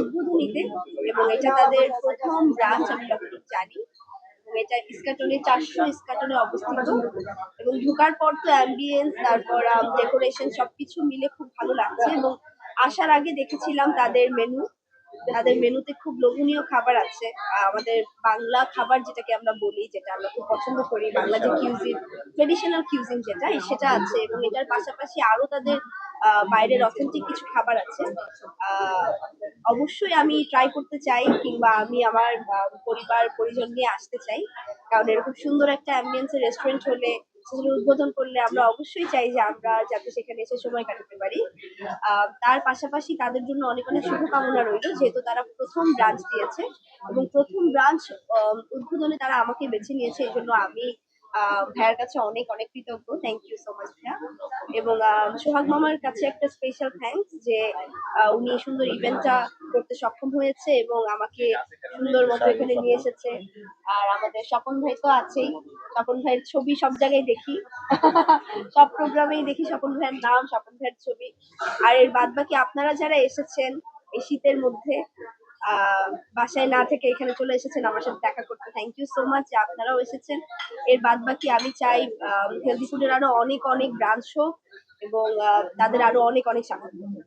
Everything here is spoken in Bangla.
উদ্বোধনীতে এবং এটা তাদের প্রথম ব্রাঞ্চ আমি যতটুকু জানি। এটা ইস্কাটনে চারশো ইস্কাটনে অবস্থিত। এবং ঢোকার পর তো অ্যাম্বিয়েন্স তারপর ডেকোরেশন সবকিছু মিলে খুব ভালো লাগছে। এবং আসার আগে দেখেছিলাম তাদের মেনু তাদের মেনুতে খুব লোভনীয় খাবার আছে। আমাদের বাংলা খাবার যেটাকে আমরা বলি, যেটা আমরা খুব পছন্দ করি, বাংলা যে কিউজিন ট্রেডিশনাল কিউজিন যেটা, সেটা আছে। এবং এটার পাশাপাশি আরও তাদের বাইরের অথেন্টিক কিছু খাবার আছে। অবশ্যই আমি ট্রাই করতে চাই কিংবা আমি আমার পরিবার, পরিজন নিয়ে আসতে চাই। কারণ এরকম সুন্দর একটা অ্যাম্বিয়েন্সের রেস্টুরেন্ট হলে সেগুলো উদ্বোধন করলে আমরা অবশ্যই চাই যে আমরা যাতে সেখানে এসে সময় কাটাতে পারি। তার পাশাপাশি তাদের জন্য অনেক অনেক শুভকামনা রইল, যেহেতু তারা প্রথম ব্রাঞ্চ দিয়েছে এবং প্রথম ব্রাঞ্চ উদ্বোধনে তারা আমাকে বেছে নিয়েছে, এই জন্য আমি ভাইয়ার কাছে অনেক অনেক কৃতজ্ঞ। থ্যাংক ইউ সো মাচ ভাইয়া। এবং সোহাগ মামার কাছে একটা স্পেশাল থ্যাঙ্কস যে উনি সুন্দর ইভেন্টটা করতে সক্ষম হয়েছে এবং আমাকে সুন্দর মতো এখানে নিয়ে এসেছে। আর আমাদের স্বপন ভাই তো আছেই। স্বপন ভাইয়ের ছবি সব জায়গায় দেখি। সব প্রোগ্রামেই দেখি স্বপন ভাইয়ের নাম, স্বপন ভাইয়ের ছবি। আর এর বাদ বাকি আপনারা যারা এসেছেন এই শীতের মধ্যে বাসায় না থেকে এখানে চলে এসেছেন, আমার সাথে দেখা করতে থ্যাংক ইউ সো মাচ আপনারাও এসেছেন। এর বাদ বাকি আমি চাই হেলদি ফুডের আরও অনেক অনেক ব্রাঞ্চ হোক এবং তাদের আরও অনেক অনেক সাহায্য হোক।